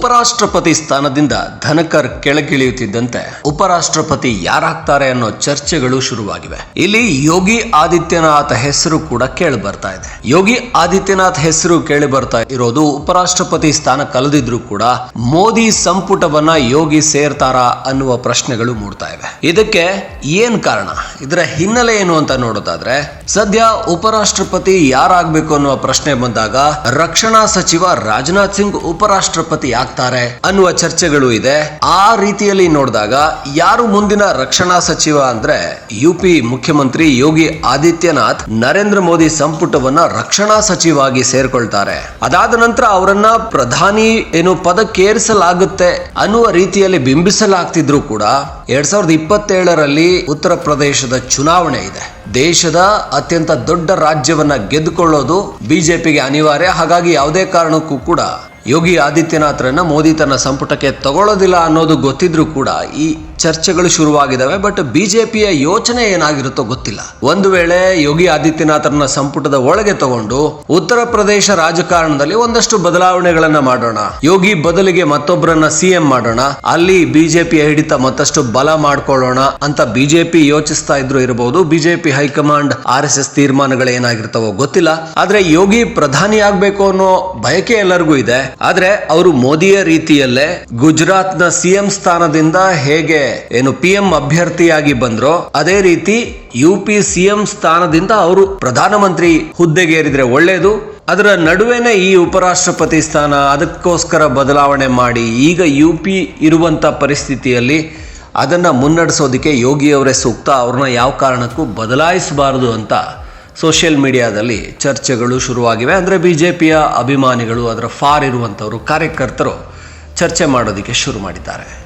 ಉಪರಾಷ್ಟ್ರಪತಿ ಸ್ಥಾನದಿಂದ ಧನಕರ್ ಕೆಳಗಿಳಿಯುತ್ತಿದ್ದಂತೆ ಉಪರಾಷ್ಟ್ರಪತಿ ಯಾರಾಗ್ತಾರೆ ಅನ್ನೋ ಚರ್ಚೆಗಳು ಶುರುವಾಗಿವೆ. ಇಲ್ಲಿ ಯೋಗಿ ಆದಿತ್ಯನಾಥ್ ಹೆಸರು ಕೂಡ ಕೇಳಿ ಬರ್ತಾ ಇದೆ. ಯೋಗಿ ಆದಿತ್ಯನಾಥ್ ಹೆಸರು ಕೇಳಿ ಬರ್ತಾ ಇರೋದು ಉಪರಾಷ್ಟ್ರಪತಿ ಸ್ಥಾನ ಕಳೆದಿದ್ರು ಕೂಡ ಮೋದಿ ಸಂಪುಟವನ್ನ ಯೋಗಿ ಸೇರ್ತಾರಾ ಅನ್ನುವ ಪ್ರಶ್ನೆಗಳು ಮೂಡ್ತಾ ಇವೆ. ಇದಕ್ಕೆ ಏನ್ ಕಾರಣ? ಇದರ ಹಿನ್ನೆಲೆ ಏನು ಅಂತ ನೋಡೋದಾದ್ರೆ, ಸದ್ಯ ಉಪರಾಷ್ಟ್ರಪತಿ ಯಾರಾಗ್ಬೇಕು ಅನ್ನುವ ಪ್ರಶ್ನೆ ಬಂದಾಗ ರಕ್ಷಣಾ ಸಚಿವ ರಾಜನಾಥ್ ಸಿಂಗ್ ಉಪರಾಷ್ಟ್ರಪತಿ ಆಗ್ತಾರೆ ಅನ್ನುವ ಚರ್ಚೆಗಳು ಇದೆ. ಆ ರೀತಿಯಲ್ಲಿ ನೋಡಿದಾಗ ಯಾರು ಮುಂದಿನ ರಕ್ಷಣಾ ಸಚಿವ ಅಂದ್ರೆ ಯುಪಿ ಮುಖ್ಯಮಂತ್ರಿ ಯೋಗಿ ಆದಿತ್ಯನಾಥ್ ನರೇಂದ್ರ ಮೋದಿ ಸಂಪುಟವನ್ನ ರಕ್ಷಣಾ ಸಚಿವ ಆಗಿ ಸೇರ್ಕೊಳ್ತಾರೆ. ಅದಾದ ನಂತರ ಅವರನ್ನ ಪ್ರಧಾನಿ ಏನು ಪದಕ್ಕೇರಿಸಲಾಗುತ್ತೆ ಅನ್ನುವ ರೀತಿಯಲ್ಲಿ ಬಿಂಬಿಸಲಾಗ್ತಿದ್ರು ಕೂಡ ಎರಡ್ ಸಾವಿರದ ಇಪ್ಪತ್ತೇಳರಲ್ಲಿ ಉತ್ತರ ಪ್ರದೇಶದ ಚುನಾವಣೆ ಇದೆ. ದೇಶದ ಅತ್ಯಂತ ದೊಡ್ಡ ರಾಜ್ಯವನ್ನ ಗೆದ್ದುಕೊಳ್ಳೋದು ಬಿಜೆಪಿಗೆ ಅನಿವಾರ್ಯ. ಹಾಗಾಗಿ ಯಾವುದೇ ಕಾರಣಕ್ಕೂ ಕೂಡ ಯೋಗಿ ಆದಿತ್ಯನಾಥ್ರನ್ನ ಮೋದಿ ತನ್ನ ಸಂಪುಟಕ್ಕೆ ತಗೊಳ್ಳೋದಿಲ್ಲ ಅನ್ನೋದು ಗೊತ್ತಿದ್ರೂ ಕೂಡ ಈ ಚರ್ಚೆಗಳು ಶುರುವಾಗಿದ್ದಾವೆ ಬಟ್ ಬಿಜೆಪಿಯ ಯೋಚನೆ ಏನಾಗಿರುತ್ತೋ ಗೊತ್ತಿಲ್ಲ. ಒಂದು ವೇಳೆ ಯೋಗಿ ಆದಿತ್ಯನಾಥರನ್ನ ಸಂಪುಟದ ಒಳಗೆ ತಗೊಂಡು ಉತ್ತರ ಪ್ರದೇಶ ರಾಜಕಾರಣದಲ್ಲಿ ಒಂದಷ್ಟು ಬದಲಾವಣೆಗಳನ್ನ ಮಾಡೋಣ. ಯೋಗಿ ಬದಲಿಗೆ ಮತ್ತೊಬ್ಬರನ್ನ ಸಿಎಂ ಮಾಡೋಣ. ಅಲ್ಲಿ ಬಿಜೆಪಿಯ ಹಿಡಿತ ಮತ್ತಷ್ಟು ಬಲ ಮಾಡ್ಕೊಳ್ಳೋಣ ಅಂತ ಬಿಜೆಪಿ ಯೋಚಿಸ್ತಾ ಇದ್ರು ಇರಬಹುದು BJP high command R S S ತೀರ್ಮಾನಗಳು ಏನಾಗಿರ್ತಾವೋ ಗೊತ್ತಿಲ್ಲ. ಆದ್ರೆ ಯೋಗಿ ಪ್ರಧಾನಿ ಆಗ್ಬೇಕು ಅನ್ನೋ ಬಯಕೆ ಎಲ್ಲರಿಗೂ ಇದೆ. ಆದ್ರೆ ಅವರು ಮೋದಿಯ ರೀತಿಯಲ್ಲೇ ಗುಜರಾತ್ನ ಸಿಎಂ ಸ್ಥಾನದಿಂದ ಹೇಗೆ ಏನು ಪಿ ಎಂ ಅಭ್ಯರ್ಥಿಯಾಗಿ ಬಂದ್ರೋ, ಅದೇ ರೀತಿ ಯು ಪಿ ಸಿಎಂ ಸ್ಥಾನದಿಂದ ಅವರು ಪ್ರಧಾನಮಂತ್ರಿ ಹುದ್ದೆಗೇರಿದ್ರೆ ಒಳ್ಳೇದು. ಅದರ ನಡುವೆನೆ ಈ ಉಪರಾಷ್ಟ್ರಪತಿ ಸ್ಥಾನ, ಅದಕ್ಕೋಸ್ಕರ ಬದಲಾವಣೆ ಮಾಡಿ ಈಗ ಯು ಪಿ ಇರುವಂತ ಪರಿಸ್ಥಿತಿಯಲ್ಲಿ ಅದನ್ನ ಮುನ್ನಡೆಸೋದಕ್ಕೆ ಯೋಗಿಯವರೇ ಸೂಕ್ತ. ಅವ್ರನ್ನ ಯಾವ ಕಾರಣಕ್ಕೂ ಬದಲಾಯಿಸಬಾರದು ಅಂತ ಸೋಷಿಯಲ್ ಮೀಡಿಯಾದಲ್ಲಿ ಚರ್ಚೆಗಳು ಶುರುವಾಗಿವೆ. ಅಂದರೆ ಬಿ ಜೆ ಪಿಯ ಅಭಿಮಾನಿಗಳು, ಅದರ ಫಾರ್ ಇರುವಂಥವರು, ಕಾರ್ಯಕರ್ತರು ಚರ್ಚೆ ಮಾಡೋದಕ್ಕೆ ಶುರು ಮಾಡಿದ್ದಾರೆ.